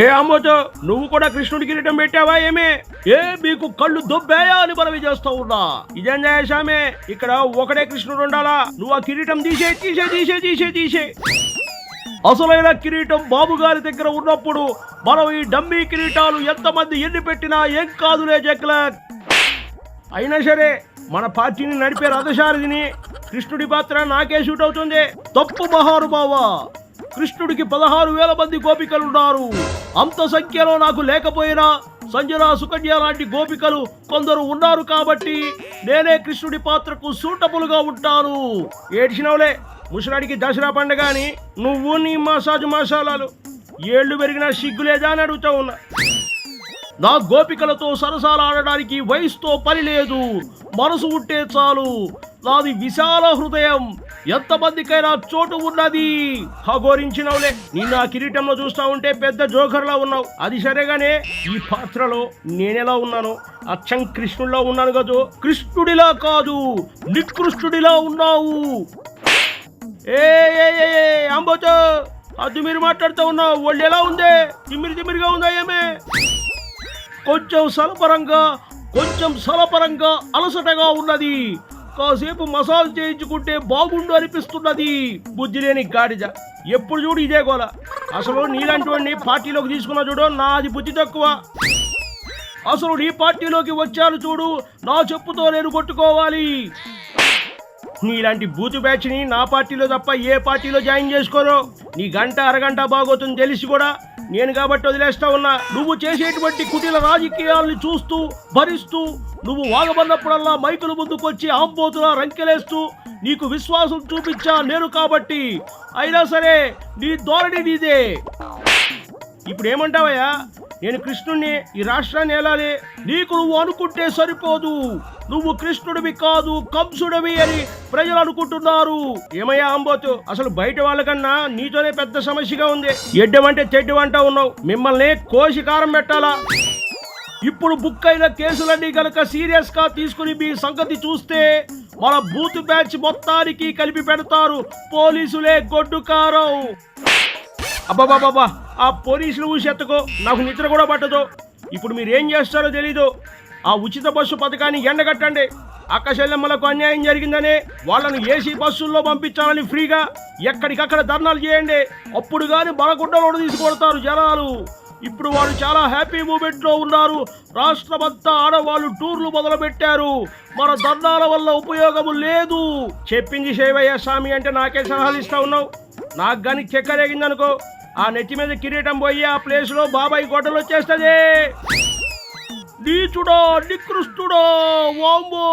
ఏ అమ్మోచో నువ్వు కూడా కృష్ణుడి కిరీటం పెట్టావా ఏమే? ఏ మీకు కళ్ళు దొబ్బాయా అని మనవి చేస్తా ఉన్నా. ఇదేం చేశామే ఇక్కడ ఒకడే కృష్ణుడు ఉండాలా? నువ్వు ఆ కిరీటం తీసే తీసే తీసే తీసే తీసే. అసలైన కిరీటం బాబు గారి దగ్గర ఉన్నప్పుడు మనం ఈ డమ్మీ కిరీటాలు ఎంతమంది ఎన్ని పెట్టినా ఏం కాదులే జక్లక్ అయినా సరే మన పార్టీని నడిపే రథసారథిని కృష్ణుడి పాత్ర నాకే షూట్ అవుతుంది. తప్పు మహానుభావ. కృష్ణుడికి పదహారు వేల మంది గోపికలున్నారు. అంత సంఖ్యలో నాకు లేకపోయినా సంజన సుకన్య లాంటి గోపికలు కొందరు ఉన్నారు కాబట్టి నేనే కృష్ణుడి పాత్రకు సూటబుల్గా ఉంటాను. ఏడ్చినవులే ముసలాడికి దసరా పండుగ అని నువ్వు నీ మసాజ్ మసాలాలు. ఏళ్ళు పెరిగినా సిగ్గులేదా అని అడుగుతా ఉన్నా. నా గోపికలతో సరసాలు ఆడడానికి వయసుతో పని లేదు. మనసు ఉంటే చాలు. నాది విశాల హృదయం. ఎంతమందికైనా చోటు ఉన్నది. హగోరించినవులే. నిన్ను ఆ కిరీటంలో చూస్తా ఉంటే పెద్ద జోకర్లా ఉన్నావు. అది సరేగానే ఈ పాత్రలో నేనెలా ఉన్నాను? అచ్చం కృష్ణుడిలా ఉన్నాను కదా? కృష్ణుడిలా కాదు నికృష్ణుడిలా ఉన్నావు. ఏ ఏ ఏ, అంబోచో! అది మీరు మాట్లాడుతూ ఉన్నావు వాళ్ళు ఎలా ఉందే? తిమ్మిరి తిమ్మిరిగా ఉందా ఏమే? కొంచెం సలపరంగా కొంచెం సలపరంగా అలసటగా ఉన్నది. కాసేపు మసాజ్ చేయించుకుంటే బాగుండు అనిపిస్తున్నది. బుద్ధి లేని గాడిద. ఎప్పుడు చూడు ఇదే గోల. అసలు నీలాంటి వాడిని పార్టీలోకి తీసుకున్నా చూడు నాది బుద్ధి తక్కువ. అసలు నీ పార్టీలోకి వచ్చాను చూడు నా చెప్పుతో నేను కొట్టుకోవాలి. నీలాంటి బూతు బ్యాచ్ని నా పార్టీలో తప్ప ఏ పార్టీలో జాయిన్ చేసుకోరు? నీ గంట అరగంట బాగోతుంది తెలిసి కూడా నేను కాబట్టి వదిలేస్తా ఉన్నా. నువ్వు చేసేటువంటి కుటిల రాజకీయాల్ని చూస్తూ భరిస్తూ నువ్వు వాగబడినప్పుడల్లా మైకుల ముందుకొచ్చి ఆంబోతులా రంకెలేస్తూ నీకు విశ్వాసం చూపించా నేను కాబట్టి. అయినా సరే నీ ధోరణి నీదే. ఇప్పుడు ఏమంటావయ్యా నేను కృష్ణుణ్ణి ఈ రాష్ట్రాన్ని ఏలాలి? నీకు నువ్వు అనుకుంటే సరిపోదు. నువ్వు కృష్ణుడివి కాదు కంసుడివి అని ప్రజలు అనుకుంటున్నారు. ఏమయ్యా అంబోతు? అసలు బయట వాళ్ళకన్నా నీతోనే పెద్ద సమస్యగా ఉంది. ఎడ్డమంటే చెడ్డమంటా ఉన్నావు. మిమ్మల్ని కోసి కారం పెట్టాలా? ఇప్పుడు బుక్ అయిన కేసులన్నీ కనుక సీరియస్గా తీసుకుని మీ సంగతి చూస్తే మన బూత్ బ్యాచ్ మొత్తానికి కలిపి పెడతారు. పోలీసులే గొడ్డు కారం. అబ్బాబాబా ఆ పోలీసులు ఊసెత్తకో నాకు నిద్ర కూడా పట్టదు. ఇప్పుడు మీరు ఏం చేస్తారో తెలీదు. ఆ ఉచిత బస్సు పథకాన్ని ఎండగట్టండి. అక్కశల్యమ్మలకు అన్యాయం జరిగిందని వాళ్ళను ఏసీ బస్సుల్లో పంపించాలని ఫ్రీగా ఎక్కడికక్కడ ధర్నాలు చేయండి. అప్పుడు కానీ బలగుడ్డలోడు తీసుకొడతారు జనాలు. ఇప్పుడు వాళ్ళు చాలా హ్యాపీ మూమెంట్లో ఉన్నారు. రాష్ట్రమంతా ఆడవాళ్ళు టూర్లు మొదలుపెట్టారు. మన ధర్నాల వల్ల ఉపయోగము లేదు. చెప్పింది శైవయ్య స్వామి అంటే నాకే సలహాలు ఇస్తా ఉన్నావు. నాకు కానీ చెక్కరేగిందనుకో. ఆ నెత్తి మీద కిరీటం పోయి ఆ ప్లేస్లో బాబాయ్ గొడ్డలు వచ్చేస్తుంది. నీచుడో నికృష్టుడో వాంబో.